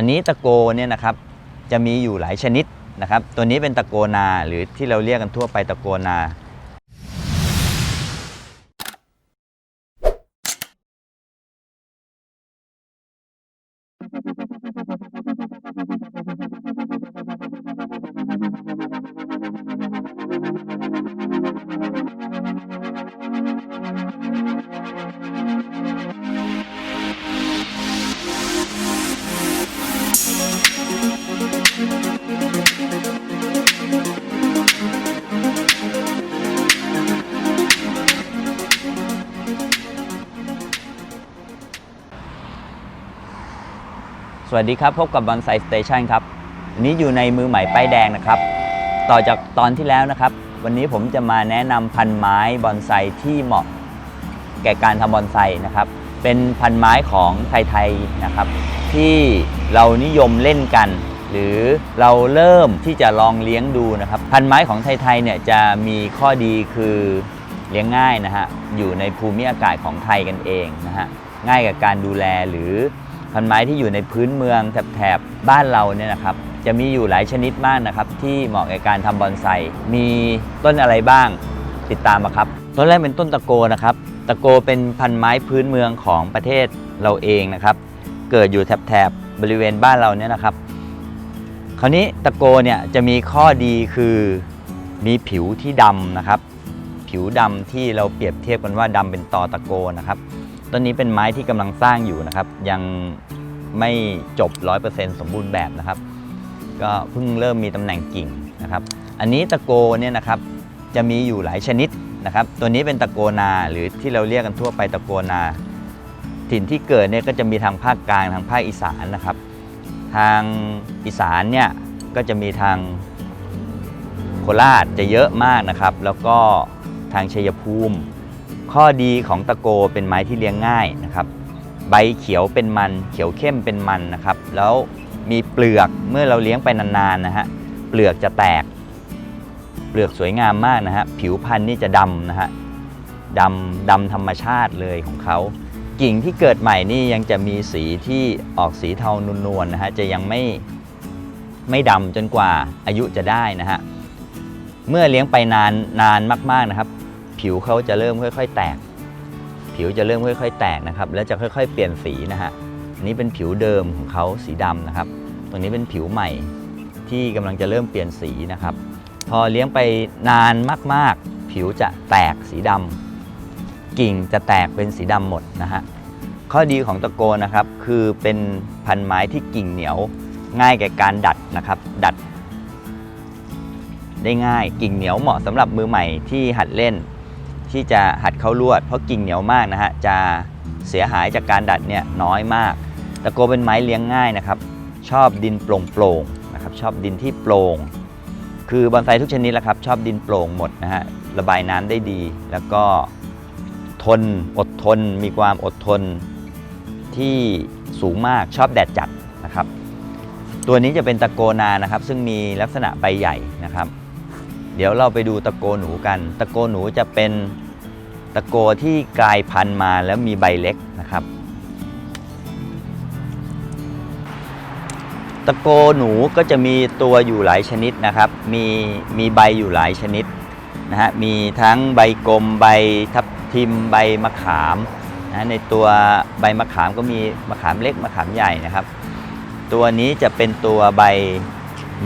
อันนี้ตะโกเนี่ยนะครับจะมีอยู่หลายชนิดนะครับ ตัวนี้เป็นตะโกนาหรือที่เราเรียกกันทั่วไปตะโกนา สวัสดีครับ พบกับบอนไซสเตชันครับวันนี้อยู่ในมือใหม่ป้ายแดงนะครับ ต่อจากตอนที่แล้วนะครับ วันนี้ผมจะมาแนะนำพันไม้บอนไซที่เหมาะ แก่การทำบอนไซนะครับ เป็นพันไม้ของไทยๆนะครับ ที่เรานิยมเล่นกัน หรือเราเริ่มที่จะลองเลี้ยงดูนะครับ พันไม้ของไทยๆเนี่ยจะมีข้อดีคือเลี้ยงง่ายนะฮะอยู่ในภูมิอากาศของไทยกันเองนะฮะง่ายกับการดูแลหรือ พันไม้ที่อยู่ในพื้นเมืองแถบบ้านเราเนี่ยนะครับจะมีอยู่หลายชนิดมากนะครับ ที่เหมาะกับการทำบอนไซมีต้นอะไรบ้างติดตามมาครับ ต้นแรกเป็นต้นตะโกนะครับ ตะโกเป็นพันไม้พื้นเมืองของประเทศเราเองนะครับ เกิดอยู่แถบๆบริเวณบ้านเราเนี่ยนะครับ คราวนี้ตะโกเนี่ยจะมีข้อดีคือมีผิวที่ดำนะครับ ผิวดำที่เราเปรียบเทียบกันว่าดำเป็นตอตะโกนะครับ ต้นนี้เป็นไม้ที่กำลังสร้างอยู่นะครับ ยังไม่จบ 100%สมบูรณ์แบบนะครับ ก็เพิ่งเริ่มมีตำแหน่งกิ่งนะครับ อันนี้ตะโกเนี่ยนะครับจะมีอยู่หลายชนิดนะครับ ตัวนี้เป็นตะโกนาหรือที่เราเรียกกันทั่วไปตะโกนา ถิ่นที่เกิดเนี่ยก็จะมีทางภาคกลางทางภาคอีสานนะครับ ทางอีสานเนี่ยก็จะมีทางโคราชจะเยอะมากนะครับ แล้วก็ทางชัยภูมิ ข้อดีของตะโกเป็นไม้ที่เลี้ยงง่ายนะครับ ใบเขียวเป็นมัน เขียวเข้มเป็นมันนะครับ แล้วมีเปลือกเมื่อเราเลี้ยงไปนานๆนะฮะเปลือกจะแตก เปลือกสวยงามมากนะฮะผิวพันธุ์นี่จะดำนะฮะดำดำธรรมชาติเลยของเขากิ่งที่เกิดใหม่นี่ยังจะมีสีที่ออกสีเทานวลๆนะฮะจะยังไม่ไม่ดำจนกว่าอายุจะได้นะฮะเมื่อเลี้ยงไปนานนานมากๆนะครับ ผิวเขาจะเริ่มค่อย ๆ แตก ผิวจะเริ่มค่อย ๆ แตกนะครับ แล้วจะค่อย ๆ เปลี่ยนสีนะฮะอันนี้เป็นผิวเดิมของเขาสีดำนะครับตัวนี้เป็นผิวใหม่ที่กำลังจะเริ่มเปลี่ยนสีนะครับ พอเลี้ยงไปนานมากๆ ผิวจะแตกสีดำกิ่งจะแตกเป็นสีดำหมดนะฮะข้อดีของตะโกนะครับ คือเป็นพันไม้ที่กิ่งเหนียว ง่ายแก่การดัดนะครับ ดัด ได้ง่ายกิ่งเหนียวเหมาะสำหรับมือใหม่ที่หัดเล่น ที่จะหัดเข้าลวด เพราะกิ่งเหนียวมากนะฮะจะเสียหายจากการดัดเนี่ยน้อยมาก ตะโกเป็นไม้เลี้ยงง่ายนะครับ ชอบดินโปร่งๆนะครับชอบดินที่โปร่งคือบอนไซทุกชนิดแหละครับชอบดินโปร่งหมดนะฮะระบายน้ำได้ดี แล้วก็ทนอดทนมีความอดทนที่สูงมากชอบแดดจัดนะครับ ตัวนี้จะเป็นตะโกนานะครับ ซึ่งมีลักษณะใบใหญ่นะครับ เดี๋ยวเราไปดูตะโกหนูกัน ตะโกหนูจะเป็นตะโกที่กลายพันธุ์มาแล้วมีใบเล็กนะครับ ตะโกหนูก็จะมีตัวอยู่หลายชนิดนะครับ มีมีใบอยู่หลายชนิดนะฮะ มีทั้งใบกลมใบทับทิมใบมะขามนะในตัวใบมะขามก็มีมะขามเล็กมะขามใหญ่นะครับ ตัวนี้จะเป็นตัวใบ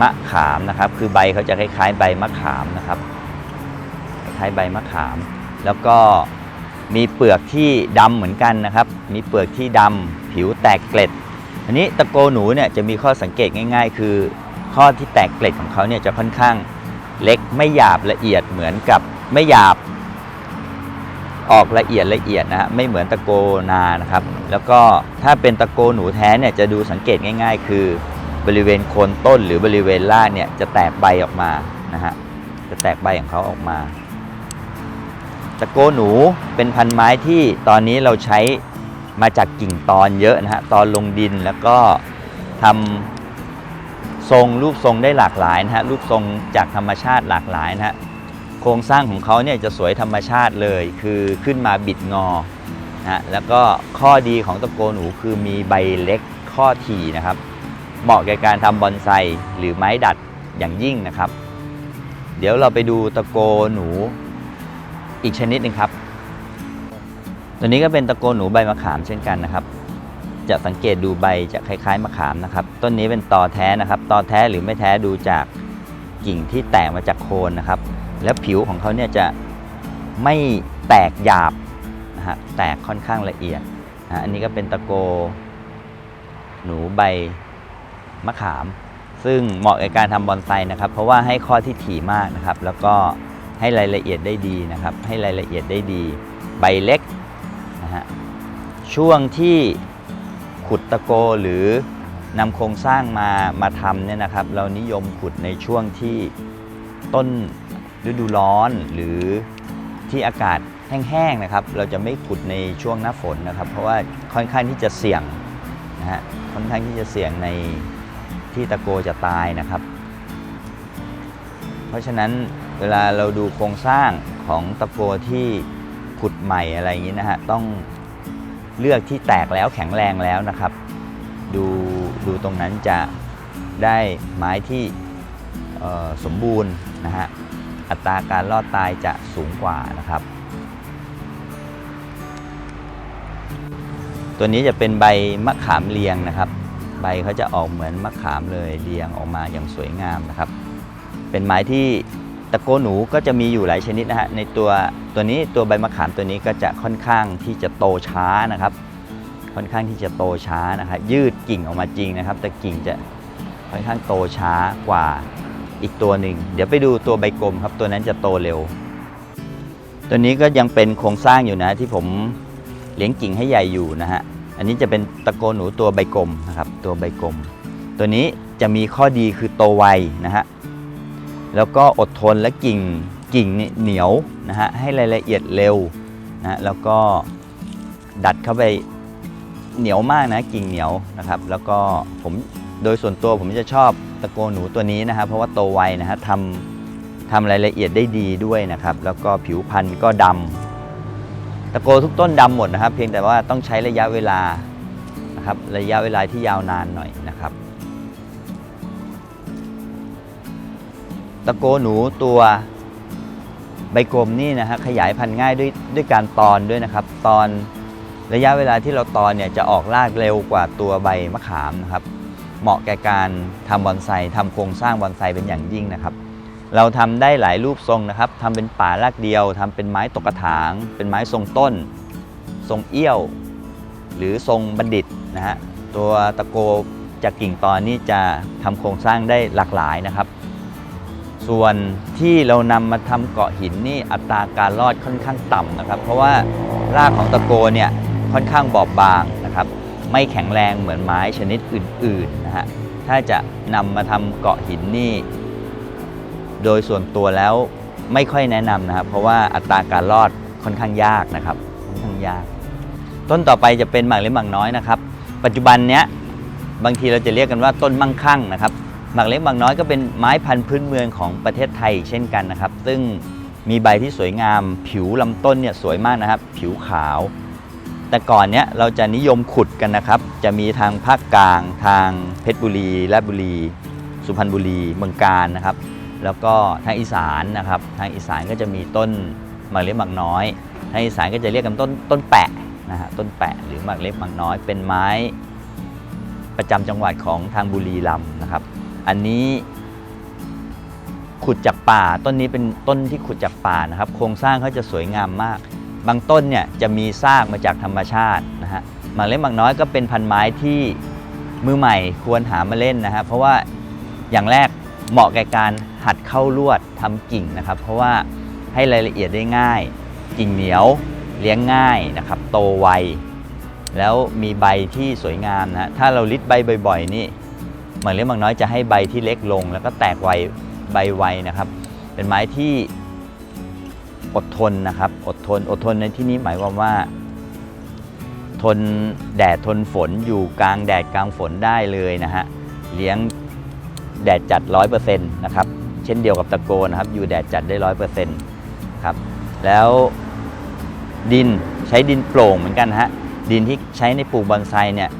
มะขามนะครับ คือใบเขาจะคล้ายๆ ใบมะขามนะครับ คล้ายใบมะขาม แล้วก็มีเปลือกที่ดำเหมือนกันนะครับ มีเปลือกที่ดำผิวแตกเกล็ด อันนี้ตะโกหนูเนี่ยจะมีข้อสังเกตง่าย ๆ คือข้อที่แตกเกล็ดของเขาเนี่ยจะค่อนข้างเล็กไม่หยาบละเอียดเหมือนกับไม่หยาบออกละเอียดละเอียดนะฮะไม่เหมือนตะโกนานะครับ แล้วก็ถ้าเป็นตะโกหนูแท้เนี่ยจะดูสังเกตง่าย ๆ คือ บริเวณโคนต้นหรือบริเวณรากเนี่ยจะแตกใบออกมานะฮะจะแตกใบของเขาออกมาตะโกหนูเป็นพันไม้ที่ตอนนี้เราใช้มาจากกิ่งตอนเยอะนะฮะตอนลงดินแล้วก็ทำทรงรูปทรงได้หลากหลายนะฮะรูปทรงจากธรรมชาติหลากหลายนะฮะโครงสร้างของเขาเนี่ยจะสวยธรรมชาติเลย คือขึ้นมาบิดงอนะฮะแล้วก็ข้อดีของตะโกหนูคือมีใบเล็กข้อถี่นะครับ เหมาะแก่การทำบอนไซหรือไม้ดัดอย่างยิ่งนะครับ เดี๋ยวเราไปดูตะโกหนูอีกชนิดหนึ่งครับ ตัวนี้ก็เป็นตะโกหนูใบมะขามเช่นกันนะครับ จะสังเกตดูใบจะคล้ายๆมะขามนะครับ ต้นนี้เป็นตอแท้นะครับ ตอแท้หรือไม่แท้ดูจากกิ่งที่แตกมาจากโคนนะครับ แล้วผิวของเขาเนี่ยจะไม่แตกหยาบนะฮะ แตกค่อนข้างละเอียดนะอันนี้ก็เป็นตะโกหนูใบ มะขาม ซึ่งเหมาะกับการทำบอนไซนะครับ เพราะว่าให้ข้อที่ถี่มากนะครับ แล้วก็ให้รายละเอียดได้ดีนะครับ ให้รายละเอียดได้ดี ใบเล็กนะฮะช่วงที่ขุดตะโกหรือนำโครงสร้างมามาทำเนี่ยนะครับ เรานิยมขุดในช่วงที่ต้นฤดูร้อนหรือที่อากาศแห้งๆนะครับ เราจะไม่ขุดในช่วงหน้าฝนนะครับ เพราะว่าค่อนข้างที่จะเสี่ยงนะฮะค่อนข้างที่จะเสี่ยงใน ที่ตะโกจะตายนะครับ เพราะฉะนั้นเวลาเราดูโครงสร้างของตะโกที่ขุดใหม่อะไรอย่างนี้นะฮะต้องเลือกที่แตกแล้วแข็งแรงแล้วนะครับ ดูดูตรงนั้นจะได้ไม้ที่สมบูรณ์นะฮะอัตราการรอดตายจะสูงกว่านะครับ ตัวนี้จะเป็นใบมะขามเรียงนะครับ ใบเขาจะออกเหมือนมะขามเลยเรียงออกมาอย่างสวยงามนะครับ เป็นไม้ที่ตะโกหนูก็จะมีอยู่หลายชนิดนะฮะในตัวตัวนี้ตัวใบมะขามตัวนี้ก็จะค่อนข้างที่จะโตช้านะครับ ค่อนข้างที่จะโตช้านะครับยืดกิ่งออกมาจริงนะครับ แต่กิ่งจะค่อนข้างโตช้ากว่าอีกตัวหนึ่งเดี๋ยวไปดูตัวใบกลมครับ ตัวนั้นจะโตเร็ว ตัวนี้ก็ยังเป็นโครงสร้างอยู่นะที่ผมเลี้ยงกิ่งให้ใหญ่อยู่นะฮะ อันนี้จะเป็นตะโกนหนูตัวใบกลมนะครับ ตัวใบกลม ตัวนี้จะมีข้อดีคือโตไวนะฮะแล้วก็อดทนและกิ่งกิ่งนี่เหนียวนะฮะให้รายละเอียดเร็วนะฮะแล้วก็ดัดเข้าไปเหนียวมากนะกิ่งเหนียวนะครับ แล้วก็ผมโดยส่วนตัวผมจะชอบตะโกนหนูตัวนี้นะฮะเพราะว่าโตไวนะฮะทำทำรายละเอียดได้ดีด้วยนะครับ แล้วก็ผิวพรรณก็ดำ ตะโกทุกต้นดำหมดนะครับ เพียงแต่ว่าต้องใช้ระยะเวลานะครับระยะเวลาที่ยาวนานหน่อยนะครับ ตะโกหนูตัวใบกลมนี่นะฮะขยายพันธุ์ง่ายด้วยด้วยการตอนด้วยนะครับ ตอนระยะเวลาที่เราตอนเนี่ยจะออกรากเร็วกว่าตัวใบมะขามนะครับ เหมาะแก่การทำบอนไซทำโครงสร้างบอนไซเป็นอย่างยิ่งนะครับ เราทำได้หลายรูปทรงนะครับทำเป็นป่ารากเดียวทำเป็นไม้ตกกระถาง เป็นไม้ทรงต้น ทรงเอี้ยว หรือทรงบัณฑิตนะฮะตัวตะโกจากกิ่งตอนนี้จะทำโครงสร้างได้หลากหลายนะครับ ส่วนที่เรานำมาทำเกาะหินนี่อัตราการรอดค่อนข้างต่ำนะครับ เพราะว่ารากของตะโกเนี่ยค่อนข้างบอบบางนะครับ ไม่แข็งแรงเหมือนไม้ชนิดอื่นๆนะฮะถ้าจะนำมาทำเกาะหินนี่ โดยส่วนตัวแล้วไม่ค่อยแนะนำนะครับ เพราะว่าอัตราการรอดค่อนข้างยากนะครับค่อนข้างยาก ต้นต่อไปจะเป็นหมากเล็กหมากน้อยนะครับ ปัจจุบันเนี้ยบางทีเราจะเรียกกันว่าต้นมั่งคั่งนะครับหมากเล็กหมากน้อยก็เป็นไม้พันธุ์พื้นเมืองของประเทศไทยเช่นกันนะครับ ซึ่งมีใบที่สวยงาม ผิวลำต้นเนี่ยสวยมากนะครับ ผิวขาว แต่ก่อนเนี้ยเราจะนิยมขุดกันนะครับ จะมีทางภาคกลาง ทางเพชรบุรีราชบุรี สุพรรณบุรีเมืองการนะครับ แล้วก็ทางอีสานนะครับทางอีสานก็จะมีต้นหมากเล็กหมากน้อยทางอีสานก็จะเรียกกันต้นต้นแปะนะฮะต้นแปะหรือหมากเล็กหมากน้อย เป็นไม้ประจำจังหวัดของทางบุรีรัมย์นะครับ อันนี้ขุดจากป่าต้นนี้เป็นต้นที่ขุดจากป่านะครับ โครงสร้างเขาจะสวยงามมาก บางต้นเนี่ยจะมีซากมาจากธรรมชาตินะฮะหมากเล็กหมากน้อยก็เป็นพันไม้ที่มือใหม่ควรหามาเล่นนะฮะเพราะว่าอย่างแรก เหมาะแก่การหัดเข้าลวดทำกิ่งนะครับ เพราะว่าให้รายละเอียดได้ง่าย กิ่งเหนียวเลี้ยงง่ายนะครับ โตไวแล้วมีใบที่สวยงามนะถ้าเราลิดใบบ่อย ๆ นี่หมากเล็กหมากน้อยจะให้ใบที่เล็กลง แล้วก็แตกไวใบไวนะครับ เป็นไม้ที่อดทนนะครับ อดทนอดทนในที่นี้หมายความว่า ทนแดดทนฝนอยู่กลางแดดกลางฝนได้เลยนะฮะเลี้ยง แดดจัด 100%นะครับเช่นเดียวกับตะโกนะครับอยู่แดดจัดได้ 100%ครับแล้วดินใช้ดินโปร่งเหมือนกันฮะดินที่ใช้ในปลูกบอนไซเนี่ย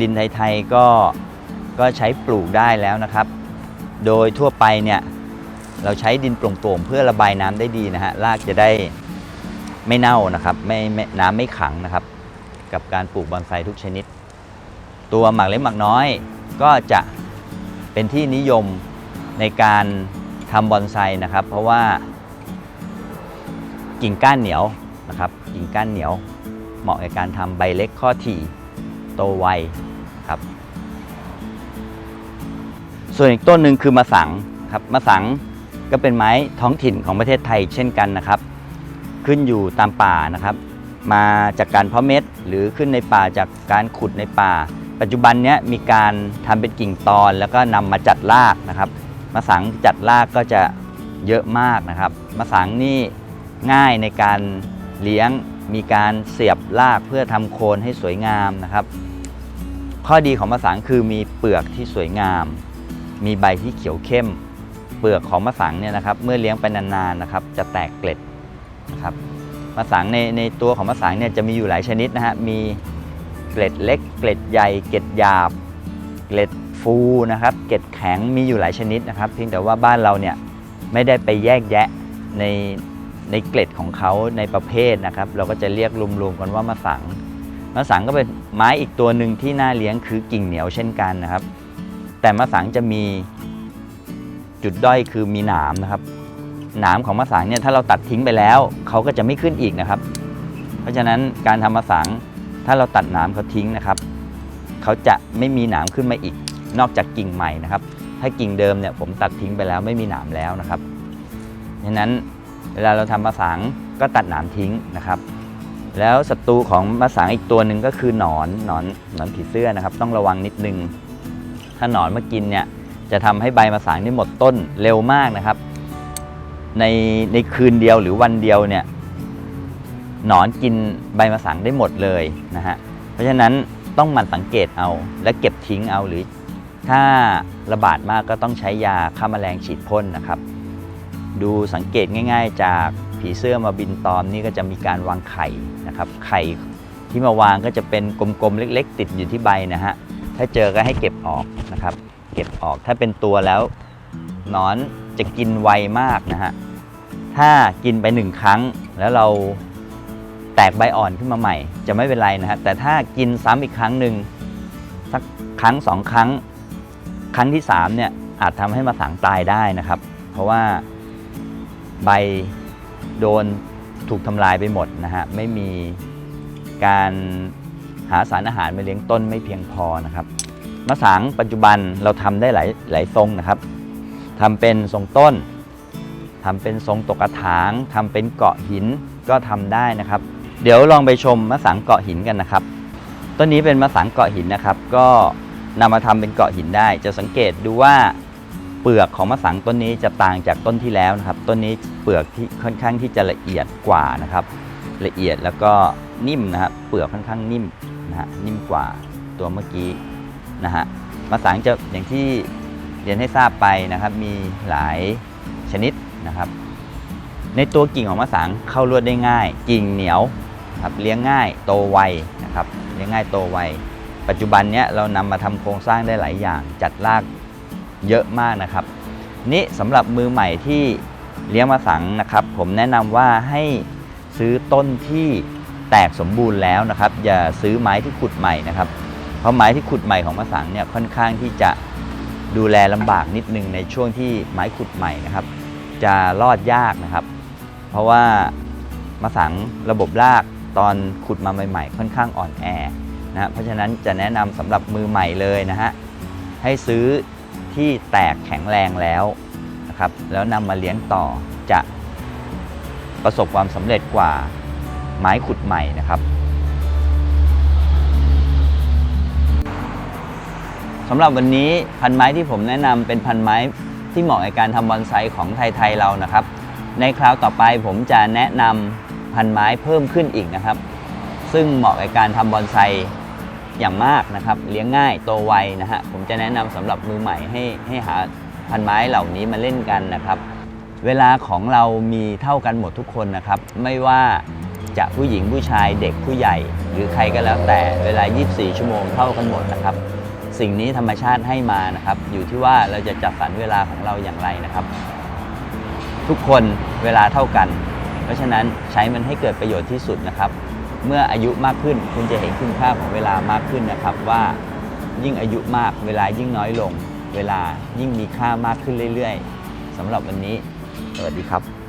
ดินไทยๆก็ก็ใช้ปลูกได้แล้วนะครับ โดยทั่วไปเนี่ยเราใช้ดินโปร่งๆเพื่อระบายน้ำได้ดีนะฮะรากจะได้ไม่เน่านะครับไม่ไม่น้ำไม่ขังนะครับ กับการปลูกบอนไซทุกชนิด ตัวหมากเล็กหมากน้อยก็จะ เป็นที่นิยมในการทำบอนไซนะครับ เพราะว่ากิ่งก้านเหนียวนะครับ กิ่งก้านเหนียวเหมาะในการทำใบเล็กข้อถี่โตไวครับ ส่วนอีกต้นหนึ่งคือมะสังครับมะสังก็เป็นไม้ท้องถิ่นของประเทศไทยเช่นกันนะครับ ขึ้นอยู่ตามป่านะครับ มาจากการเพาะเม็ดหรือขึ้นในป่าจากการขุดในป่า ปัจจุบันนี้มีการทำเป็นกิ่งตอนแล้วก็นำมาจัดรากนะครับมะสังจัดรากก็จะเยอะมากนะครับมะสังนี่ง่ายในการเลี้ยงมีการเสียบรากเพื่อทำโคนให้สวยงามนะครับ ข้อดีของมะสังคือมีเปลือกที่สวยงาม มีใบที่เขียวเข้ม เปลือกของมะสังเนี่ยนะครับ เมื่อเลี้ยงไปนานๆนะครับ จะแตกเกล็ดนะครับมะสังในในตัวของมะสังเนี่ยจะมีอยู่หลายชนิดนะฮะมี เกล็ดเล็ก เกล็ดใหญ่ เกล็ดหยาบ เกล็ดฟูนะครับ เกล็ดแข็งมีอยู่หลายชนิดนะครับ เพียงแต่ว่าบ้านเราเนี่ยไม่ได้ไปแยกแยะในในเกล็ดของเขาในประเภทนะครับ เราก็จะเรียกรวมๆกันว่ามะสังมะสังก็เป็นไม้อีกตัวหนึ่งที่น่าเลี้ยงคือกิ่งเหนียวเช่นกันนะครับ แต่มะสังจะมีจุดด้อยคือมีหนามนะครับ หนามของมะสังเนี่ยถ้าเราตัดทิ้งไปแล้วเขาก็จะไม่ขึ้นอีกนะครับ เพราะฉะนั้นการทำมะสัง ถ้าเราตัดหนามเขาทิ้งนะครับเขาจะไม่มีหนามขึ้นมาอีก นอกจากกิ่งใหม่นะครับ ถ้ากิ่งเดิมเนี่ยผมตัดทิ้งไปแล้วไม่มีหนามแล้วนะครับฉะนั้นเวลาเราทำมะสังก็ตัดหนามทิ้งนะครับ แล้วศัตรูของมะสังอีกตัวหนึ่งก็คือหนอนหนอนหนอนผีเสื้อนะครับ ต้องระวังนิดนึง ถ้าหนอนมากินเนี่ยจะทำให้ใบมะสังนี่หมดต้นเร็วมากนะครับ ในในคืนเดียวหรือวันเดียวเนี่ย หนอนกินใบมะสังได้หมดเลยนะฮะ เพราะฉะนั้นต้องหมั่นสังเกตเอาและเก็บทิ้งเอาหรือ ถ้าระบาดมากก็ต้องใช้ยาฆ่าแมลงฉีดพ่นนะครับ ดูสังเกตง่าย ๆ จากผีเสื้อมาบินตอมนี่ก็จะมีการวางไข่นะครับ ไข่ที่มาวางก็จะเป็นกลมๆเล็ก ๆ ติดอยู่ที่ใบนะฮะ ถ้าเจอก็ให้เก็บออกนะครับ เก็บออกถ้าเป็นตัวแล้วนอนจะกินไวมากนะฮะ ถ้ากินไปหนึ่งครั้งแล้วเรา แตกใบอ่อนขึ้นมาใหม่ จะไม่เป็นไรนะฮะแต่ถ้ากินซ้ำอีกครั้งหนึ่งสักครั้งสองครั้ง ครั้งที่สามเนี่ยอาจทำให้มาสังตายได้นะครับ เพราะว่าใบโดนถูกทำลายไปหมดนะฮะไม่มีการหาสารอาหารมาเลี้ยงต้นไม่เพียงพอนะครับมะสังปัจจุบันเราทำได้หลายหลายทรงนะครับทำเป็นทรงต้นทำเป็นทรงตกกระถางทำเป็นเกาะหินก็ทำได้นะครับ เดี๋ยวลองไปชมมะสังเกาะหินกันนะครับ ต้นนี้เป็นมะสังเกาะหินนะครับ ก็นำมาทำเป็นเกาะหินได้ จะสังเกตดูว่าเปลือกของมะสังต้นนี้จะต่างจากต้นที่แล้วนะครับ ต้นนี้เปลือกที่ค่อนข้างที่จะละเอียดกว่านะครับ ละเอียดแล้วก็นิ่มนะครับ เปลือกค่อนข้างนิ่มนะฮะนิ่มกว่าตัวเมื่อกี้นะฮะมะสังจะอย่างที่เรียนให้ทราบไปนะครับ มีหลายชนิดนะครับ ในตัวกิ่งของมะสังเข้ารวดได้ง่าย กิ่งเหนียว ครับเลี้ยงง่ายโตไวนะครับเลี้ยงง่ายโตไว ปัจจุบันเนี้ยเรานำมาทำโครงสร้างได้หลายอย่าง จัดรากเยอะมากนะครับ นี่สำหรับมือใหม่ที่เลี้ยงมะสังนะครับ ผมแนะนำว่าให้ซื้อต้นที่แตกสมบูรณ์แล้วนะครับ อย่าซื้อไม้ที่ขุดใหม่นะครับ เพราะไม้ที่ขุดใหม่ของมะสังเนี่ยค่อนข้างที่จะดูแลลำบากนิดนึงในช่วงที่ไม้ขุดใหม่นะครับ จะรอดยากนะครับ เพราะว่ามะสังระบบราก ตอนขุดมาใหม่ๆ ค่อนข้างอ่อนแอนะเพราะฉะนั้นจะแนะนำสำหรับมือใหม่เลยนะฮะให้ซื้อที่แตกแข็งแรงแล้วนะครับแล้วนำมาเลี้ยงต่อจะประสบความสำเร็จกว่าไม้ขุดใหม่นะครับสำหรับวันนี้พันไม้ที่ผมแนะนำเป็นพันไม้ที่เหมาะในการทำบอนไซของไทยๆเรานะครับ ในคราวต่อไปผมจะแนะนำ พันไม้เพิ่มขึ้นอีกนะครับ ซึ่งเหมาะกับการทำบอนไซอย่างมากนะครับ เลี้ยงง่ายโตไวนะฮะผมจะแนะนำสำหรับมือใหม่ให้ให้หาพันไม้เหล่านี้มาเล่นกันนะครับ เวลาของเรามีเท่ากันหมดทุกคนนะครับ ไม่ว่าจะผู้หญิงผู้ชายเด็กผู้ใหญ่ หรือใครก็แล้วแต่เวลา 24 ชั่วโมงเท่ากันหมดนะครับ สิ่งนี้ธรรมชาติให้มานะครับ อยู่ที่ว่าเราจะจัดสรรเวลาของเราอย่างไรนะครับ ทุกคนเวลาเท่ากัน เพราะฉะนั้นใช้มันให้เกิดประโยชน์ที่สุดนะครับ เมื่ออายุมากขึ้นคุณจะเห็นคุณค่าของเวลามากขึ้นนะครับว่ายิ่งอายุมากเวลายิ่งน้อยลง เวลายิ่งมีค่ามากขึ้นเรื่อย ๆสำหรับวันนี้ สวัสดีครับ